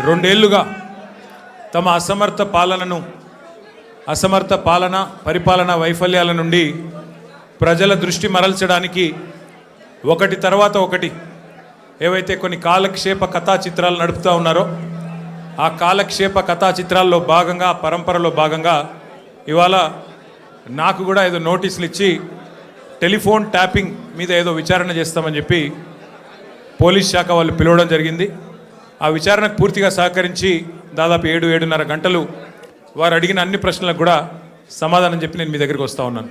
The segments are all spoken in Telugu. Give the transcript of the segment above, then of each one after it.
రెండేళ్ళుగా తమ అసమర్థ పాలనను అసమర్థ పాలన పరిపాలన వైఫల్యాల నుండి ప్రజల దృష్టి మరల్చడానికి ఒకటి తర్వాత ఒకటి ఏవైతే కొన్ని కాలక్షేప కథా చిత్రాలు నడుపుతూ ఉన్నారో ఆ కాలక్షేప కథా చిత్రాల్లో భాగంగా పరంపరలో భాగంగా ఇవాళ నాకు కూడా ఏదో నోటీసులు ఇచ్చి టెలిఫోన్ ట్యాపింగ్ మీద ఏదో విచారణ చేస్తామని చెప్పి పోలీస్ శాఖ వాళ్ళు పిలవడం జరిగింది. ఆ విచారణకు పూర్తిగా సహకరించి దాదాపు ఏడు ఏడున్నర గంటలు వారు అడిగిన అన్ని ప్రశ్నలకు కూడా సమాధానం చెప్పి నేను మీ దగ్గరికి వస్తూ ఉన్నాను.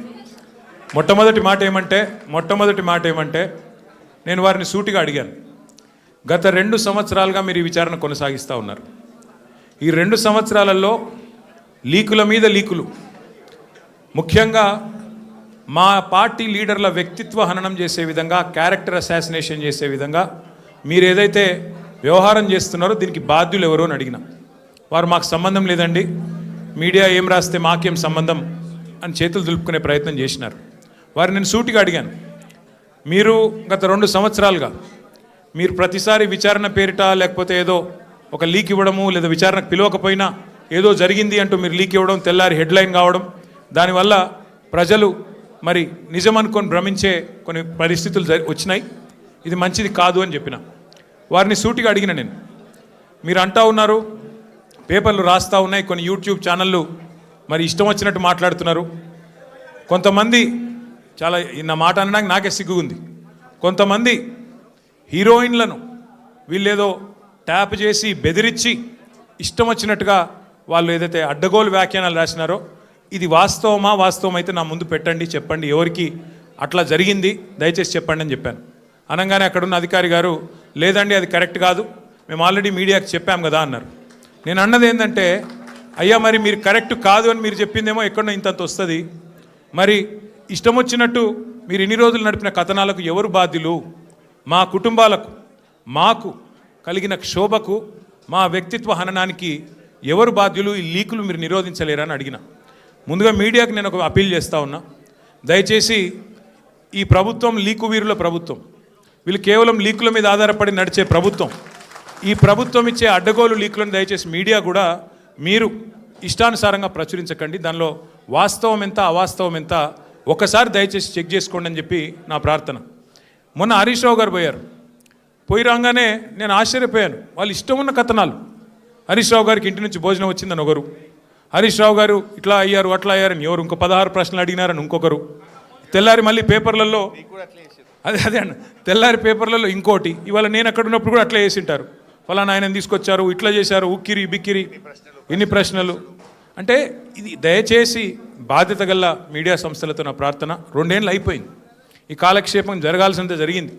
మొట్టమొదటి మాట ఏమంటే మొట్టమొదటి మాట ఏమంటే నేను వారిని సూటిగా అడిగాను. గత రెండు సంవత్సరాలుగా మీరు ఈ విచారణ కొనసాగిస్తూ ఉన్నారు. ఈ రెండు సంవత్సరాలలో లీకుల మీద లీకులు. ముఖ్యంగా మా పార్టీ లీడర్ల వ్యక్తిత్వ హననం చేసే విధంగా క్యారెక్టర్ అసాసినేషన్ చేసే విధంగా మీరు ఏదైతే వ్యవహారం చేస్తున్నారో దీనికి బాధ్యులు ఎవరో అని అడిగిన. వారు మాకు సంబంధం లేదండి మీడియా ఏం రాస్తే మాకేం సంబంధం అని చేతులు దులుపుకునే ప్రయత్నం చేసినారు. వారు నేను సూటిగా అడిగాను మీరు గత రెండు సంవత్సరాలుగా మీరు ప్రతిసారి విచారణ పేరిట లేకపోతే ఏదో ఒక లీక్ ఇవ్వడము లేదా విచారణకు పిలవకపోయినా ఏదో జరిగింది అంటూ మీరు లీక్ ఇవ్వడం తెల్లారి హెడ్లైన్ కావడం దానివల్ల ప్రజలు మరి నిజం అనుకొని భ్రమించే కొన్ని పరిస్థితులు వచ్చినాయి. ఇది మంచిది కాదు అని చెప్పిన. వారిని సూటిగా అడిగిన నేను మీరు అంటా ఉన్నారు పేపర్లు రాస్తా ఉన్నాయి కొన్ని యూట్యూబ్ ఛానళ్ళు మరి ఇష్టం వచ్చినట్టు మాట్లాడుతున్నారు. కొంతమంది చాలా నా మాట అనడానికి నాకే సిగ్గుంది కొంతమంది హీరోయిన్లను వీళ్ళేదో ట్యాప్ చేసి బెదిరించి ఇష్టం వచ్చినట్టుగా వాళ్ళు ఏదైతే అడ్డగోలు వ్యాఖ్యానాలు రాసినారో ఇది వాస్తవమా వాస్తవం అయితే నా ముందు పెట్టండి చెప్పండి. ఎవరికి అట్లా జరిగింది దయచేసి చెప్పండి అని చెప్పాను. అనగానే అక్కడున్న అధికారి గారు లేదండి అది కరెక్ట్ కాదు. మేము ఆల్రెడీ మీడియాకి చెప్పాం కదా అన్నారు. నేను అన్నది ఏంటంటే అయ్యా మరి మీరు కరెక్ట్ కాదు అని మీరు చెప్పిందేమో ఎక్కడో ఇంతంత వస్తుంది. మరి ఇష్టం వచ్చినట్టు మీరు ఇన్ని రోజులు నడిపిన కథనాలకు ఎవరు బాధ్యులు? మా కుటుంబాలకు మాకు కలిగిన క్షోభకు మా వ్యక్తిత్వ హననానికి ఎవరు బాధ్యులు? ఈ లీకులు మీరు నిరోధించలేరా అని అడిగిన. ముందుగా మీడియాకి నేను ఒక అప్పీల్ చేస్తా ఉన్నా. దయచేసి ఈ ప్రభుత్వం లీకు వీరుల ప్రభుత్వం వీళ్ళు కేవలం లీకుల మీద ఆధారపడి నడిచే ప్రభుత్వం. ఈ ప్రభుత్వం ఇచ్చే అడ్డగోలు లీకులను దయచేసి మీడియా కూడా మీరు ఇష్టానుసారంగా ప్రచురించకండి. దానిలో వాస్తవం ఎంత అవాస్తవం ఎంత ఒకసారి దయచేసి చెక్ చేసుకోండి అని చెప్పి నా ప్రార్థన. మొన్న హరీష్ రావు గారు పోయారు. పోయి రాగానే నేను ఆశ్చర్యపోయాను. వాళ్ళు ఇష్టం ఉన్న కథనాలు. హరీష్ రావు గారికి ఇంటి నుంచి భోజనం వచ్చిందని ఒకరు. హరీష్ రావు గారు ఇట్లా అయ్యారు అట్లా అయ్యారని ఎవరు? ఇంకో పదహారు ప్రశ్నలు అడిగినారని ఇంకొకరు. తెల్లారి మళ్ళీ పేపర్లలో అదే అదే అన్న. తెల్లారి పేపర్లలో ఇంకోటి. ఇవాళ నేను అక్కడ ఉన్నప్పుడు కూడా అట్లా వేసింటారు ఫలానా ఆయన తీసుకొచ్చారు ఇట్లా చేశారు ఉక్కిరి బిక్కిరి. ఇన్ని ప్రశ్నలు. అంటే ఇది దయచేసి బాధ్యత గల మీడియా సంస్థలతో నా ప్రార్థన. రెండేళ్ళు అయిపోయింది. ఈ కాలక్షేపం జరగాల్సినంత జరిగింది.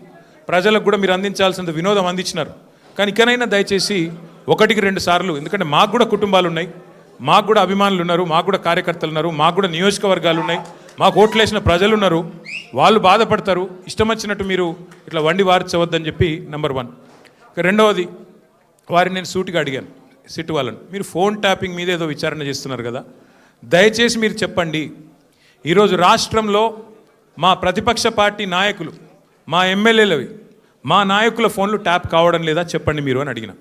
ప్రజలకు కూడా మీరు అందించాల్సినంత వినోదం అందించినారు. కానీ ఇకనైనా దయచేసి ఒకటికి రెండు సార్లు ఎందుకంటే మాకు కూడా కుటుంబాలు ఉన్నాయి. మాకు కూడా అభిమానులు ఉన్నారు మాకు కూడా కార్యకర్తలు ఉన్నారు మాకు కూడా నియోజకవర్గాలు ఉన్నాయి. మాకు ఓట్లేసిన ప్రజలు ఉన్నారు. వాళ్ళు బాధపడతారు. ఇష్టం వచ్చినట్టు మీరు ఇట్లా వండి వార్చవద్దని చెప్పి నెంబర్ వన్ ఇక రెండవది వారిని నేను సూటిగా అడిగాను. సిట్ వాళ్ళని. మీరు ఫోన్ ట్యాపింగ్ మీద ఏదో విచారణ చేస్తున్నారు కదా. దయచేసి మీరు చెప్పండి. ఈరోజు రాష్ట్రంలో మా ప్రతిపక్ష పార్టీ నాయకులు మా ఎమ్మెల్యేలవి మా నాయకుల ఫోన్లు ట్యాప్ కావడం లేదా చెప్పండి మీరు అని అడిగిన.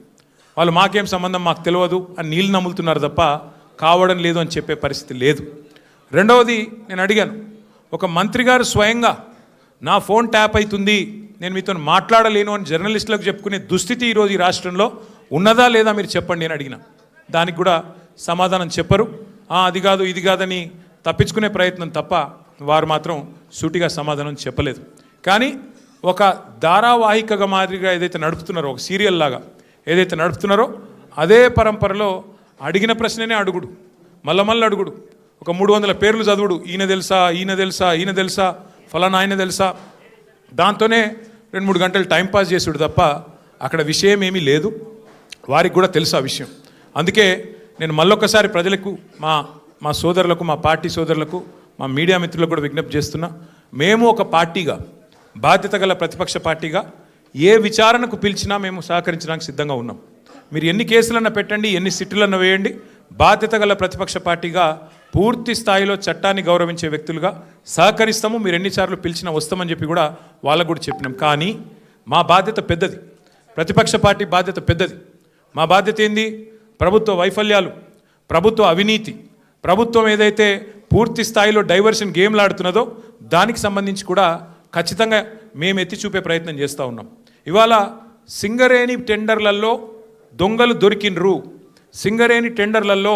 వాళ్ళు మాకేం సంబంధం మాకు తెలియదు అని నీళ్ళు నమ్ములుతున్నారు తప్ప కావడం లేదు అని చెప్పే పరిస్థితి లేదు. రెండవది నేను అడిగాను ఒక మంత్రి గారు స్వయంగా నా ఫోన్ ట్యాప్ అవుతుంది నేను మీతో మాట్లాడలేను అని జర్నలిస్టులకు చెప్పుకునే దుస్థితి ఈరోజు ఈ రాష్ట్రంలో ఉన్నదా లేదా మీరు చెప్పండి అని అడిగిన. దానికి కూడా సమాధానం చెప్పరు. అది కాదు ఇది కాదని తప్పించుకునే ప్రయత్నం తప్ప వారు మాత్రం సూటిగా సమాధానం చెప్పలేదు. కానీ ఒక ధారావాహికగా మాదిరిగా ఏదైతే నడుపుతున్నారో ఒక సీరియల్ లాగా ఏదైతే నడుపుతున్నారో అదే పరంపరలో అడిగిన ప్రశ్ననే అడుగుడు మల్ల మళ్ళీ అడుగుడు. ఒక మూడు వందల పేర్లు చదువుడు. ఈయన తెలుసా ఈయన తెలుసా ఈయన తెలుసా ఫలానా ఆయన తెలుసా? దాంతోనే రెండు మూడు గంటలు టైం పాస్ చేసుడు తప్ప అక్కడ విషయం ఏమీ లేదు. వారికి కూడా తెలుసు ఆ విషయం. అందుకే నేను మళ్ళొక్కసారి ప్రజలకు మా మా సోదరులకు మా పార్టీ సోదరులకు మా మీడియా మిత్రులకు కూడా విజ్ఞప్తి చేస్తున్నా మేము ఒక పార్టీగా బాధ్యత గల ప్రతిపక్ష పార్టీగా ఏ విచారణకు పిలిచినా మేము సహకరించడానికి సిద్ధంగా ఉన్నాం. మీరు ఎన్ని కేసులన్నా పెట్టండి ఎన్ని సిట్టులన్నా వేయండి బాధ్యత గల ప్రతిపక్ష పార్టీగా పూర్తి స్థాయిలో చట్టాన్ని గౌరవించే వ్యక్తులుగా సహకరిస్తాము మీరు ఎన్నిసార్లు పిలిచినా వస్తామని చెప్పి కూడా వాళ్ళకు కూడా చెప్పినాం. కానీ మా బాధ్యత పెద్దది. ప్రతిపక్ష పార్టీ బాధ్యత పెద్దది. మా బాధ్యత ఏంది? ప్రభుత్వ వైఫల్యాలు ప్రభుత్వ అవినీతి. ప్రభుత్వం ఏదైతే పూర్తి స్థాయిలో డైవర్షన్ గేమ్లు ఆడుతున్నదో దానికి సంబంధించి కూడా ఖచ్చితంగా మేము ఎత్తి చూపే ప్రయత్నం చేస్తూ ఉన్నాం. ఇవాళ సింగరేణి టెండర్లలో దొంగలు దొరికినరు సింగరేణి టెండర్లలో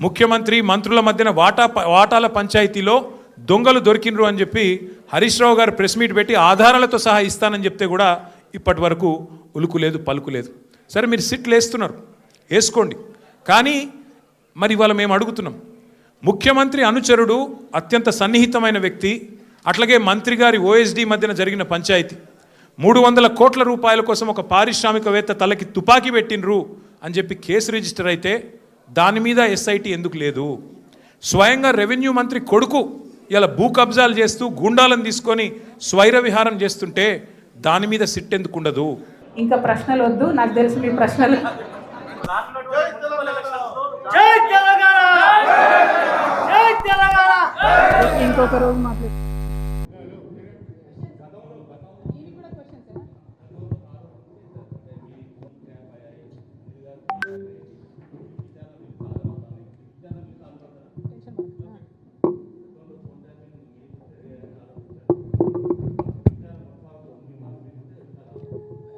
ముఖ్యమంత్రి మంత్రుల మధ్యన వాటా వాటాల పంచాయతీలో దొంగలు దొరికినరు అని చెప్పి హరీష్ రావు గారు ప్రెస్ మీట్ పెట్టి ఆధారాలతో సహా ఇస్తానని చెప్తే కూడా ఇప్పటి వరకు ఉలుకు లేదు పలుకు లేదు సరే మీరు సిట్లు వేస్తున్నారు. వేసుకోండి. కానీ మరి ఇవాళ మేము అడుగుతున్నాం. ముఖ్యమంత్రి అనుచరుడు అత్యంత సన్నిహితమైన వ్యక్తి అట్లాగే మంత్రి గారి ఓఎస్డి మధ్యన జరిగిన పంచాయతీ. మూడు వందల కోట్ల రూపాయల కోసం ఒక పారిశ్రామికవేత్త తలకి తుపాకీ పెట్టినరు అని చెప్పి కేసు రిజిస్టర్ అయితే దాని మీద ఎస్ఐటి ఎందుకు లేదు? స్వయంగా రెవెన్యూ మంత్రి కొడుకు ఇలా భూ కబ్జాలు చేస్తూ గుండాలను తీసుకొని స్వైర విహారం చేస్తుంటే దాని మీద సిట్ ఎందుకు ఉండదు? ఇంకా ప్రశ్నలు వద్దు నాకు తెలిసి మీ ప్రశ్నలు. జై తెలంగాణ జై తెలంగాణ! ఇంకొక రోజు మాట్లాడు.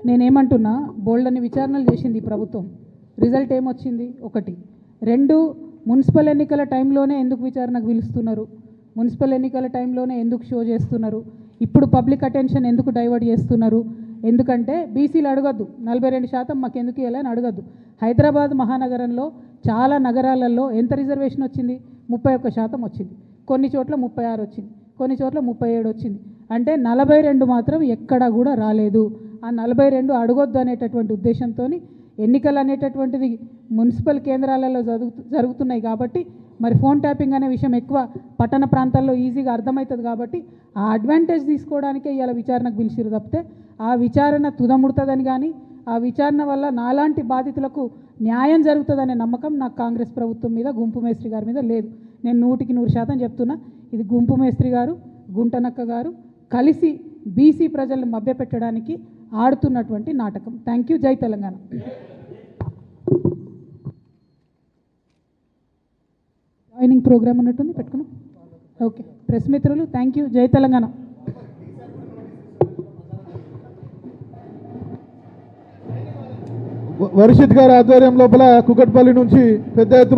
నేనేమంటున్నా బోల్డ్ అని విచారణలు చేసింది ప్రభుత్వం. రిజల్ట్ ఏమొచ్చింది? ఒకటి. రెండు మున్సిపల్ ఎన్నికల టైంలోనే ఎందుకు విచారణకు పిలుస్తున్నారు? మున్సిపల్ ఎన్నికల టైంలోనే ఎందుకు షో చేస్తున్నారు? ఇప్పుడు పబ్లిక్ అటెన్షన్ ఎందుకు డైవర్ట్ చేస్తున్నారు? ఎందుకంటే బీసీలు అడగద్దు. నలభై రెండు శాతం మాకు ఎందుకు ఇవ్వాలని అడగద్దు. హైదరాబాద్ మహానగరంలో చాలా నగరాలలో ఎంత రిజర్వేషన్ వచ్చింది? ముప్పై ఒక్క శాతం వచ్చింది. కొన్ని చోట్ల ముప్పై ఆరు వచ్చింది. కొన్ని చోట్ల ముప్పై ఏడు వచ్చింది. అంటే నలభై రెండు మాత్రం ఎక్కడా కూడా రాలేదు. ఆ నలభై రెండు అడగొద్దు అనేటటువంటి ఉద్దేశంతో ఎన్నికలు అనేటటువంటిది మున్సిపల్ కేంద్రాలలో జరుగు జరుగుతున్నాయి కాబట్టి మరి ఫోన్ ట్యాపింగ్ అనే విషయం ఎక్కువ పట్టణ ప్రాంతాల్లో ఈజీగా అర్థమవుతుంది కాబట్టి ఆ అడ్వాంటేజ్ తీసుకోవడానికే ఇవాళ విచారణకు పిలిచిరు తప్పితే ఆ విచారణ తుదముడుతుందని కానీ ఆ విచారణ వల్ల నాలాంటి బాధితులకు న్యాయం జరుగుతుందనే నమ్మకం నాకు కాంగ్రెస్ ప్రభుత్వం మీద గుంపు మేస్త్రి గారి మీద లేదు. నేను నూటికి నూరు శాతం చెప్తున్నా ఇది గుంపు మేస్త్రి గారు గుంటనక్క గారు కలిసి బీసీ ప్రజలను మభ్యపెట్టడానికి ఆడుతున్నటువంటి నాటకం. థ్యాంక్ యూ జై తెలంగాణ. జాయినింగ్ ప్రోగ్రామ్ ఉన్నట్టుంది పెట్టుకున్నాం. ఓకే ప్రెస్ మిత్రులు థ్యాంక్ యూ జై తెలంగాణ. వర్షిత్ గారి ఆధ్వర్యం లోపల కుకట్పల్లి నుంచి పెద్ద ఎత్తున